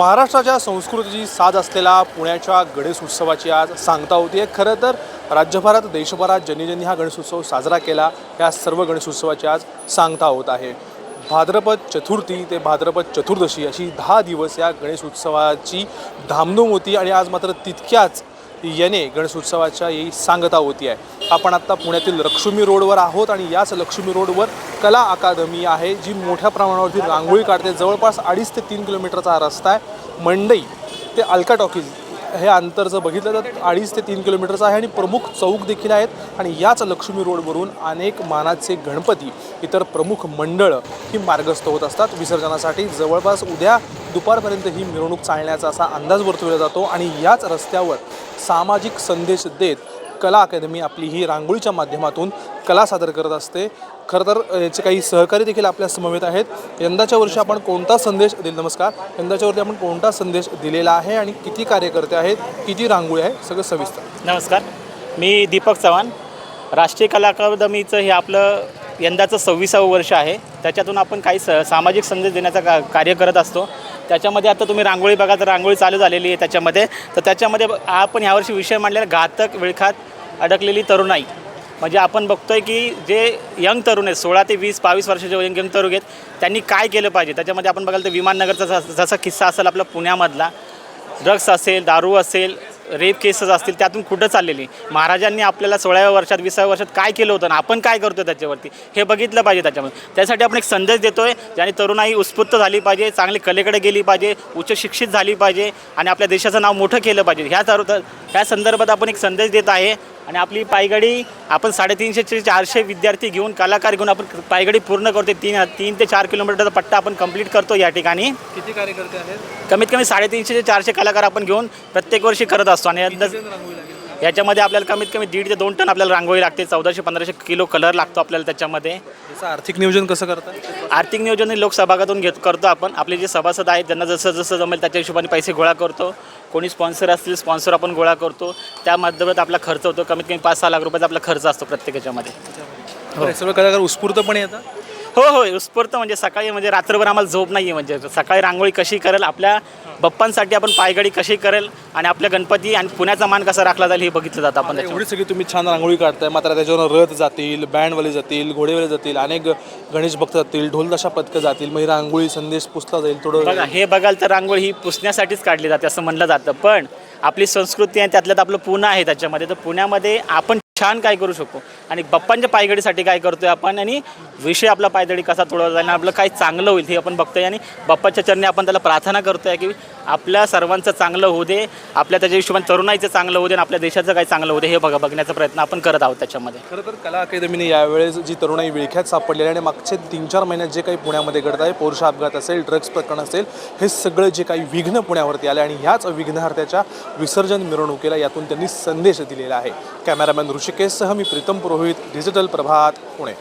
महाराष्ट्राच्या संस्कृतीची साज असलेला पुण्याच्या गणेश उत्सवाची आज सांगता होती आहे खरं तर राज्यभरात देशभरात ज्यांनी ज्यांनी हा गणेश उत्सव साजरा केला या सर्व गणेश उत्सवाची आज सांगता होत आहे. भाद्रपद चतुर्थी ते भाद्रपद चतुर्दशी अशी दहा दिवस या गणेश उत्सवाची धामधूम होती आणि आज मात्र तितक्याच याने गणेश उत्सवाच्या ही सांगता होती आहे आपण आत्ता पुण्यातील लक्ष्मी रोडवर आहोत आणि याच लक्ष्मी रोडवर कला अकादमी आहे जी मोठ्या प्रमाणावरती रांगोळी काढते. जवळपास अडीच ते तीन किलोमीटरचा हा रस्ता आहे. मंडई ते अलका टॉकीज हे अंतर जर बघितलं तर अडीच ते तीन किलोमीटरचं आहे आणि प्रमुख चौक देखील आहेत. आणि याच लक्ष्मी रोडवरून अनेक मानाचे गणपती इतर प्रमुख मंडळं ही मार्गस्थ होत असतात. विसर्जनासाठी जवळपास उद्या दुपारपर्यंत ही मिरवणूक चालण्याचा असा अंदाज वर्तवला जातो. आणि याच रस्त्यावर सामाजिक संदेश देत कला अकादमी आपली ही रांगोळीच्या माध्यमातून कला सादर करत असते. खरं तर याचे काही सहकारी देखील आपल्या समवेत आहेत. यंदाच्या वर्षी आपण कोणता संदेश दिल नमस्कार. यंदाच्या वर्षी आपण कोणता संदेश दिलेला आहे आणि किती कार्यकर्ते आहेत किती रांगोळी आहे सगळं सविस्तर. नमस्कार. मी दीपक चव्हाण. राष्ट्रीय कला अकादमीचं हे आपलं यंदाचं सव्वीसावं वर्ष आहे. त्याच्यातून आपण काही स सामाजिक संदेश देण्याचा का कार्य करत असतो. त्याच्यामध्ये आता तुम्ही रांगोळी बघा तर रांगोळी चालू झालेली आहे त्याच्यामध्ये. तर त्याच्यामध्ये आपण यावर्षी विषय मांडलेला घातक विळखात अडकलेली तरुणाई. म्हणजे आपण बघतोय की जे यंग तरुण आहेत सोळा ते वीस बावीस वर्षाचे यंग यंग तरुण आहेत त्यांनी काय केलं पाहिजे? त्याच्यामध्ये आपण बघाल तर विमाननगरचा जसा किस्सा असेल आपला पुण्यामधला. ड्रग्स असेल दारू असेल रेप केसेस असतील त्यातून कुठं चाललेली? महाराजांनी आपल्याला सोळाव्या वर्षात विसाव्या वर्षात काय केलं होतं आणि आपण काय करतो त्याच्यावरती? हे बघितलं पाहिजे त्याच्यामध्ये. त्यासाठी आपण एक संदेश देतो आहे ज्याने तरुणाई उत्स्फूर्त झाली पाहिजे चांगली कलेकडे गेली पाहिजे उच्च शिक्षित झाली पाहिजे आणि आपल्या देशाचं नाव मोठं केलं पाहिजे. ह्या तर ह्या संदर्भात आपण एक संदेश देत आहे. आणि आपली पायगडी आपण साडेतीनशे ते चारशे विद्यार्थी घेऊन कलाकार घेऊन आपण पायगडी पूर्ण करतो तीन तीन ते चार किलोमीटरचा पट्टा आपण कंप्लीट करतो या ठिकाणी. किती कार्यकर्ते आहेत? कमीत कमी साडेतीनशे ते चारशे कलाकार आपण घेऊन प्रत्येक वर्षी करत असतो. आणि याच्यामध्ये आपल्याला कमीत कमी दीड ते दोन टन आपल्याला रांगोळी लागते. चौदाशे पंधराशे किलो कलर लागतो आपल्याला त्याच्यामध्ये. याचं आर्थिक नियोजन कसं करतात आर्थिक नियोजन हे लोकसभागातून घेत करतो आपण. आपले जे सभासद आहेत त्यांना जसं जसं जमेल त्याच्या हिशोबाने पैसे गोळा करतो. कोणी स्पॉन्सर असतील स्पॉन्सर आपण गोळा करतो. त्या माध्यमात आपला खर्च होतो. कमीत कमी पाच सहा लाख रुपयाचा आपला खर्च असतो प्रत्येक याच्यामध्ये बरं, सर्व कलाकार उत्स्फूर्तपणे येतात? हो हो उत्स्फूर्त म्हणजे सकाळी म्हणजे रात्रभर आम्हाला झोप नाही आहे म्हणजे. सकाळी रांगोळी कशी करेल आपल्या बाप्पांसाठी आपण पायगडी कशी करेल आणि आपल्या गणपती आणि पुण्याचा मान कसा राखला जाईल हे बघितलं जातं आपण एवढी सगळी तुम्ही छान रांगोळी काढताय मात्र त्याच्यावर रथ जातील बँडवाले जातील घोडेवाले जातील अनेक गणेश भक्त जातील ढोलदशा पथकं जातील मग ही रांगोळी संदेश पुसला जाईल थोडं बघा हे बघाल तर रांगोळी ही पुसण्यासाठीच काढली जाते असं म्हणलं जातं. पण आपली संस्कृती आहे त्यातल्यात आपलं पुणे आहे त्याच्यामध्ये. तर पुण्यामध्ये आपण छान काय करू शकतो आणि बाप्पांच्या पायगडीसाठी काय करतोय आपण आणि विषय आपला पायदळी कसा तोडवला जाईल आणि आपलं काय चांगलं होईल हे आपण बघतोय. आणि बाप्पाच्या चरणी आपण त्याला प्रार्थना करतोय की आपल्या सर्वांचं चांगलं होऊ दे आपल्या त्याच्या हिशोबाने तरुणाईचं चांगलं होऊ दे आणि आपल्या देशाचं काय चांगलं होऊ दे हे बघा बघण्याचा प्रयत्न आपण करत आहोत त्याच्यामध्ये. खरं तर कला अकादमीने यावेळेस जी तरुणाई विळख्यात सापडलेली आहे आणि मागचे तीन चार महिन्यात जे काही पुण्यामध्ये घडत आहे पुरुष अपघात असेल ड्रग्स प्रकरण असेल हे सगळं जे काही विघ्न पुण्यावरती आले आणि ह्याच विघ्नहर्त्याच्या विसर्जन मिरवणुकीला यातून त्यांनी संदेश दिलेला आहे. कॅमेरामॅन ऋषिकेशसह मी प्रीतम पुरोहित डिजिटल प्रभात पुणे.